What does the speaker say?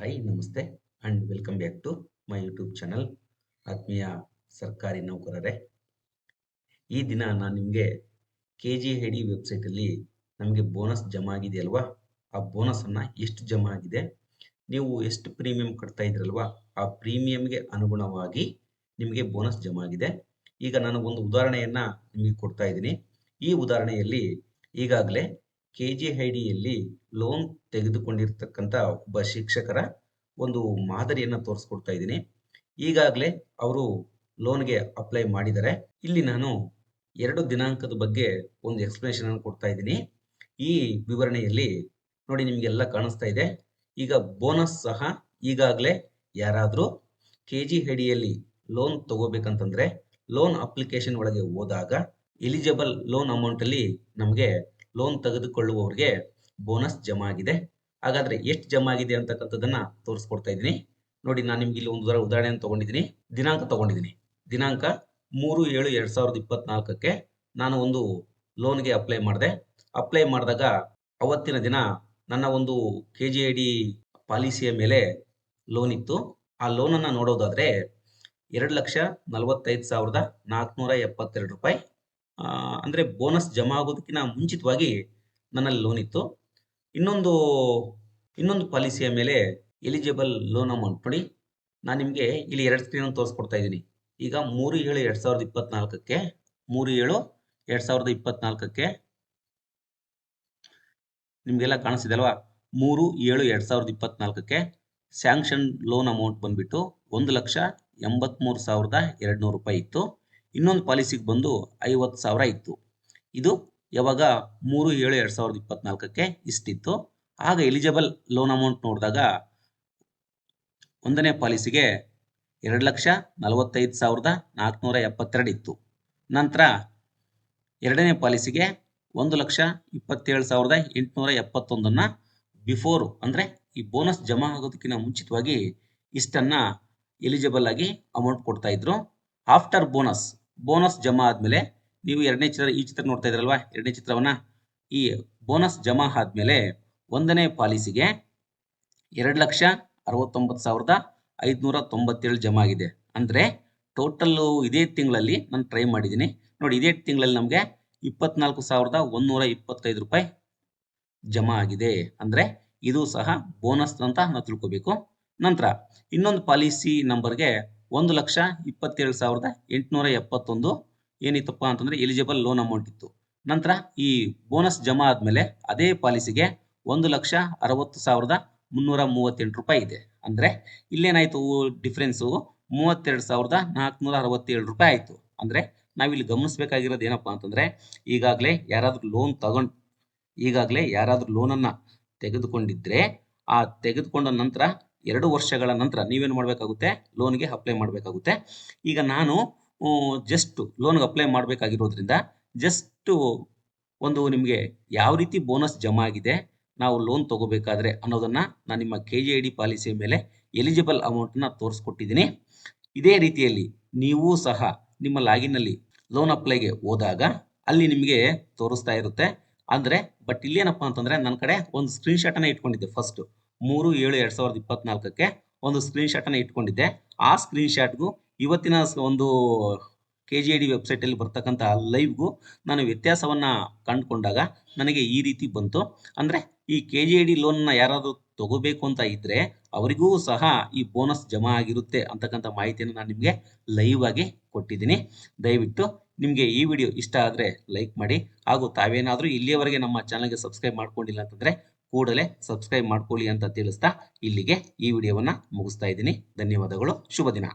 Hi namaste and welcome back to my YouTube channel ಆತ್ಮೀಯ ಸರ್ಕಾರಿ ನೌಕರರೇ. ಈ ದಿನ ನಾನು ನಿಮಗೆ ಕೆ ಜಿ ಐ ಡಿ ವೆಬ್ಸೈಟಲ್ಲಿ ನಮಗೆ ಬೋನಸ್ ಜಮಾ ಆಗಿದೆ ಅಲ್ವಾ ಆ ಬೋನಸನ್ನು ಎಷ್ಟು ಜಮಾ ಆಗಿದೆ? ನೀವು ಎಷ್ಟು ಪ್ರೀಮಿಯಂ ಕಟ್ತಾ ಇದ್ರಲ್ವಾ? ಆ ಪ್ರೀಮಿಯಂಗೆ ಅನುಗುಣವಾಗಿ ನಿಮಗೆ ಬೋನಸ್ ಜಮಾ ಆಗಿದೆ. ಈಗ ನಾನು ಒಂದು ಉದಾಹರಣೆಯನ್ನು ನಿಮಗೆ ಕೊಡ್ತಾ ಇದ್ದೀನಿ. ಈ ಉದಾಹರಣೆಯಲ್ಲಿ ಈಗಾಗಲೇ ಕೆ ಜಿ ಐ ಡಿಯಲ್ಲಿ ಲೋನ್ ತೆಗೆದುಕೊಂಡಿರ್ತಕ್ಕಂಥ ಒಬ್ಬ ಶಿಕ್ಷಕರ ಒಂದು ಮಾದರಿಯನ್ನು ತೋರಿಸ್ಕೊಡ್ತಾ ಇದ್ದೀನಿ. ಈಗಾಗಲೇ ಅವರು ಲೋನ್ಗೆ ಅಪ್ಲೈ ಮಾಡಿದ್ದಾರೆ. ಇಲ್ಲಿ ನಾನು ಎರಡು ದಿನಾಂಕದ ಬಗ್ಗೆ ಒಂದು ಎಕ್ಸ್ಪ್ಲನೇಷನ್ ಅನ್ನು ಕೊಡ್ತಾ ಇದ್ದೀನಿ. ಈ ವಿವರಣೆಯಲ್ಲಿ ನೋಡಿ ನಿಮಗೆಲ್ಲ ಕಾಣಿಸ್ತಾ ಇದೆ. ಈಗ ಬೋನಸ್ ಸಹ ಈಗಾಗಲೇ ಯಾರಾದರೂ ಕೆ ಜಿ ಡಿಯಲ್ಲಿ ಲೋನ್ ತಗೋಬೇಕಂತಂದ್ರೆ ಲೋನ್ ಅಪ್ಲಿಕೇಶನ್ ಒಳಗೆ ಹೋದಾಗ ಎಲಿಜಿಬಲ್ ಲೋನ್ ಅಮೌಂಟಲ್ಲಿ ನಮಗೆ ಲೋನ್ ತೆಗೆದುಕೊಳ್ಳುವವರಿಗೆ ಬೋನಸ್ ಜಮಾ ಆಗಿದೆ ಹಾಗಾದ್ರೆ ಎಷ್ಟು ಜಮಾ ಆಗಿದೆ ಅಂತಕ್ಕಂಥದ್ದನ್ನ ತೋರಿಸ್ಕೊಡ್ತಾ ಇದ್ದೀನಿ. ನೋಡಿ, ನಾನು ನಿಮ್ಗೆ ಇಲ್ಲಿ ಒಂದು ಉದಾಹರಣೆಯನ್ನು ತಗೊಂಡಿದ್ದೀನಿ. ದಿನಾಂಕ ತಗೊಂಡಿದ್ದೀನಿ. ದಿನಾಂಕ ಮೂರು ಏಳು ಎರಡ್ ಸಾವಿರದ ಇಪ್ಪತ್ನಾಲ್ಕಕ್ಕೆ ನಾನು ಒಂದು ಲೋನ್ಗೆ ಅಪ್ಲೈ ಮಾಡಿದೆ. ಅಪ್ಲೈ ಮಾಡಿದಾಗ ಅವತ್ತಿನ ದಿನ ನನ್ನ ಒಂದು ಕೆ ಜಿ ಐ ಡಿ ಪಾಲಿಸಿಯ ಮೇಲೆ ಲೋನ್ ಇತ್ತು. ಆ ಲೋನನ್ನು ನೋಡೋದಾದ್ರೆ ಎರಡು ಲಕ್ಷ ನಲವತ್ತೈದು ಸಾವಿರದ ನಾಲ್ಕುನೂರ ಎಪ್ಪತ್ತೆರಡು ರೂಪಾಯಿ. ಅಂದರೆ ಬೋನಸ್ ಜಮಾ ಆಗೋದಕ್ಕಿಂತ ಮುಂಚಿತವಾಗಿ ನನ್ನಲ್ಲಿ ಲೋನ್ ಇತ್ತು. ಇನ್ನೊಂದು ಇನ್ನೊಂದು ಪಾಲಿಸಿಯ ಮೇಲೆ ಎಲಿಜಿಬಲ್ ಲೋನ್ ಅಮೌಂಟ್ ನೋಡಿ, ನಾನು ನಿಮಗೆ ಇಲ್ಲಿ ಎರಡು ಸ್ಕ್ರೀನ್ ತೋರಿಸ್ಕೊಡ್ತಾ ಇದ್ದೀನಿ. ಈಗ ಮೂರು ಏಳು ಎರಡು ಸಾವಿರದ ಇಪ್ಪತ್ನಾಲ್ಕಕ್ಕೆ, ಮೂರು ಏಳು ಎರಡು ಸಾವಿರದ ಇಪ್ಪತ್ನಾಲ್ಕಕ್ಕೆ ನಿಮಗೆಲ್ಲ ಕಾಣಿಸ್ತಿದೆ ಮೂರು ಏಳು ಎರಡು ಸಾವಿರದ ಇಪ್ಪತ್ನಾಲ್ಕಕ್ಕೆ ಸ್ಯಾಂಕ್ಷನ್ ಲೋನ್ ಅಮೌಂಟ್ ಬಂದ್ಬಿಟ್ಟು ಒಂದು ಲಕ್ಷ ಎಂಬತ್ತ್ಮೂರು ಸಾವಿರದ ಎರಡು ನೂರು ರೂಪಾಯಿ ಇತ್ತು. ಇನ್ನೊಂದು ಪಾಲಿಸಿಗೆ ಬಂದು ಐವತ್ತು ಸಾವಿರ ಇತ್ತು. ಇದು ಯಾವಾಗ ಮೂರು ಏಳು ಎರಡು ಸಾವಿರದ ಇಪ್ಪತ್ನಾಲ್ಕಕ್ಕೆ ಇಷ್ಟಿತ್ತು. ಆಗ ಎಲಿಜಿಬಲ್ ಲೋನ್ ಅಮೌಂಟ್ ನೋಡಿದಾಗ ಒಂದನೇ ಪಾಲಿಸಿಗೆ ಎರಡು ಲಕ್ಷ ನಲವತ್ತೈದು ಸಾವಿರದ ನಾಲ್ಕುನೂರ ಎಪ್ಪತ್ತೆರಡು ಇತ್ತು. ನಂತರ ಎರಡನೇ ಪಾಲಿಸಿಗೆ ಒಂದು ಲಕ್ಷ ಇಪ್ಪತ್ತೇಳು ಸಾವಿರದ ಎಂಟುನೂರ ಎಪ್ಪತ್ತೊಂದನ್ನು ಬಿಫೋರು ಅಂದರೆ ಈ ಬೋನಸ್ ಜಮಾ ಆಗೋದಕ್ಕಿಂತ ಮುಂಚಿತವಾಗಿ ಇಷ್ಟನ್ನು ಎಲಿಜಿಬಲ್ ಆಗಿ ಅಮೌಂಟ್ ಕೊಡ್ತಾ ಇದ್ರು. ಆಫ್ಟರ್ ಬೋನಸ್ ಬೋನಸ್ ಜಮಾ ಆದಮೇಲೆ ನೀವು ಎರಡನೇ ಚಿತ್ರ ಈ ಚಿತ್ರ ನೋಡ್ತಾ ಇದ್ರಲ್ವಾ? ಎರಡನೇ ಚಿತ್ರವನ್ನ ಈ ಬೋನಸ್ ಜಮಾ ಆದಮೇಲೆ ಒಂದನೇ ಪಾಲಿಸಿಗೆ ಎರಡು ಲಕ್ಷ ಅರವತ್ತೊಂಬತ್ತು ಸಾವಿರದ ಐದುನೂರ ತೊಂಬತ್ತೇಳು ಜಮಾ ಆಗಿದೆ. ಅಂದರೆ ಟೋಟಲ್ಲು ಇದೇ ತಿಂಗಳಲ್ಲಿ ನಾನು ಟ್ರೈ ಮಾಡಿದ್ದೀನಿ. ನೋಡಿ, ಇದೇ ತಿಂಗಳಲ್ಲಿ ನಮಗೆ ಇಪ್ಪತ್ನಾಲ್ಕು ಸಾವಿರದ ಒಂದೂರ ಇಪ್ಪತ್ತೈದು ರೂಪಾಯಿ ಜಮಾ ಆಗಿದೆ. ಅಂದರೆ ಇದು ಸಹ ಬೋನಸ್ ಅಂತ ನಾವು ತಿಳ್ಕೋಬೇಕು. ನಂತರ ಇನ್ನೊಂದು ಪಾಲಿಸಿ ನಂಬರ್ಗೆ ಒಂದು ಲಕ್ಷ ಇಪ್ಪತ್ತೆರಡು ಸಾವಿರದ ಎಂಟುನೂರ ಎಪ್ಪತ್ತೊಂದು ಏನಿತ್ತಪ್ಪ ಅಂತಂದ್ರೆ ಎಲಿಜಿಬಲ್ ಲೋನ್ ಅಮೌಂಟ್ ಇತ್ತು. ನಂತರ ಈ ಬೋನಸ್ ಜಮಾ ಆದಮೇಲೆ ಅದೇ ಪಾಲಿಸಿಗೆ ಒಂದು ಲಕ್ಷ ಅರವತ್ತು ಸಾವಿರದ ಮುನ್ನೂರ ಮೂವತ್ತೆಂಟು ರೂಪಾಯಿ ಇದೆ. ಅಂದ್ರೆ ಇಲ್ಲೇನಾಯ್ತು ಡಿಫ್ರೆನ್ಸು ಮೂವತ್ತೆರಡು ಸಾವಿರದ ನಾಲ್ಕುನೂರ ಅರವತ್ತೇಳು ರೂಪಾಯಿ ಆಯ್ತು. ಅಂದ್ರೆ ನಾವಿಲ್ಲಿ ಗಮನಿಸಬೇಕಾಗಿರೋದು ಏನಪ್ಪ ಅಂತಂದ್ರೆ ಈಗಾಗಲೇ ಯಾರಾದರೂ ಲೋನ್ ತಗೊಂಡ್ ಈಗಾಗಲೇ ಯಾರಾದರೂ ಲೋನನ್ನು ತೆಗೆದುಕೊಂಡಿದ್ರೆ ಆ ತೆಗೆದುಕೊಂಡ ನಂತರ ಎರಡು ವರ್ಷಗಳ ನಂತರ ನೀವೇನು ಮಾಡಬೇಕಾಗುತ್ತೆ? ಲೋನ್ಗೆ ಅಪ್ಲೈ ಮಾಡಬೇಕಾಗುತ್ತೆ. ಈಗ ನಾನು ಜಸ್ಟ್ ಲೋನ್ಗೆ ಅಪ್ಲೈ ಮಾಡಬೇಕಾಗಿರೋದ್ರಿಂದ ಜಸ್ಟ್ ಒಂದು ನಿಮಗೆ ಯಾವ ರೀತಿ ಬೋನಸ್ ಜಮಾ ಆಗಿದೆ, ನಾವು ಲೋನ್ ತಗೋಬೇಕಾದ್ರೆ ಅನ್ನೋದನ್ನ ನಾನು ನಿಮ್ಮ ಕೆ ಜಿ ಐ ಡಿ ಪಾಲಿಸಿಯ ಮೇಲೆ ಎಲಿಜಿಬಲ್ ಅಮೌಂಟ್ನ ತೋರಿಸ್ಕೊಟ್ಟಿದ್ದೀನಿ. ಇದೇ ರೀತಿಯಲ್ಲಿ ನೀವು ಸಹ ನಿಮ್ಮ ಲಾಗಿನ್ನಲ್ಲಿ ಲೋನ್ ಅಪ್ಲೈಗೆ ಹೋದಾಗ ಅಲ್ಲಿ ನಿಮಗೆ ತೋರಿಸ್ತಾ ಇರುತ್ತೆ. ಅಂದರೆ ಬಟ್ ಇಲ್ಲೇನಪ್ಪ ಅಂತಂದರೆ ನನ್ನ ಕಡೆ ಒಂದು ಸ್ಕ್ರೀನ್ಶಾಟನ್ನು ಇಟ್ಕೊಂಡಿದ್ದೆ ಫಸ್ಟ್ ಮೂರು, ಏಳು, ಎರಡು ಸಾವಿರದ ಇಪ್ಪತ್ನಾಲ್ಕಕ್ಕೆ ಒಂದು ಸ್ಕ್ರೀನ್ ಅನ್ನ ಇಟ್ಕೊಂಡಿದ್ದೆ. ಆ ಸ್ಕ್ರೀನ್ ಶಾಟ್ಗೂ ಇವತ್ತಿನ ಒಂದು ಕೆ ಜಿ ಐ ಡಿ ವೆಬ್ಸೈಟಲ್ಲಿ ಬರ್ತಕ್ಕಂಥ ಲೈವ್ಗೂ ನಾನು ವ್ಯತ್ಯಾಸವನ್ನ ಕಂಡುಕೊಂಡಾಗ ನನಗೆ ಈ ರೀತಿ ಬಂತು. ಅಂದ್ರೆ ಈ ಕೆ ಜಿ ಐ ಡಿ ಲೋನ್ನ ಯಾರಾದರೂ ತಗೋಬೇಕು ಅಂತ ಇದ್ದರೆ ಅವರಿಗೂ ಸಹ ಈ ಬೋನಸ್ ಜಮಾ ಆಗಿರುತ್ತೆ ಅಂತಕ್ಕಂಥ ಮಾಹಿತಿಯನ್ನು ನಾನು ನಿಮಗೆ ಲೈವ್ ಆಗಿ ಕೊಟ್ಟಿದ್ದೀನಿ. ದಯವಿಟ್ಟು ನಿಮಗೆ ಈ ವಿಡಿಯೋ ಇಷ್ಟ ಆದರೆ ಲೈಕ್ ಮಾಡಿ. ಹಾಗೂ ತಾವೇನಾದರೂ ಇಲ್ಲಿಯವರೆಗೆ ನಮ್ಮ ಚಾನಲ್ಗೆ ಸಬ್ಸ್ಕ್ರೈಬ್ ಮಾಡ್ಕೊಂಡಿಲ್ಲ ಅಂತಂದರೆ ಕೂಡಲೇ ಸಬ್ಸ್ಕ್ರೈಬ್ ಮಾಡ್ಕೊಳ್ಳಿ ಅಂತ ತಿಳಿಸ್ತಾ ಇಲ್ಲಿಗೆ ಈ ವಿಡಿಯೋವನ್ನು ಮುಗಿಸ್ತಾ ಇದ್ದೀನಿ. ಧನ್ಯವಾದಗಳು. ಶುಭ ದಿನ.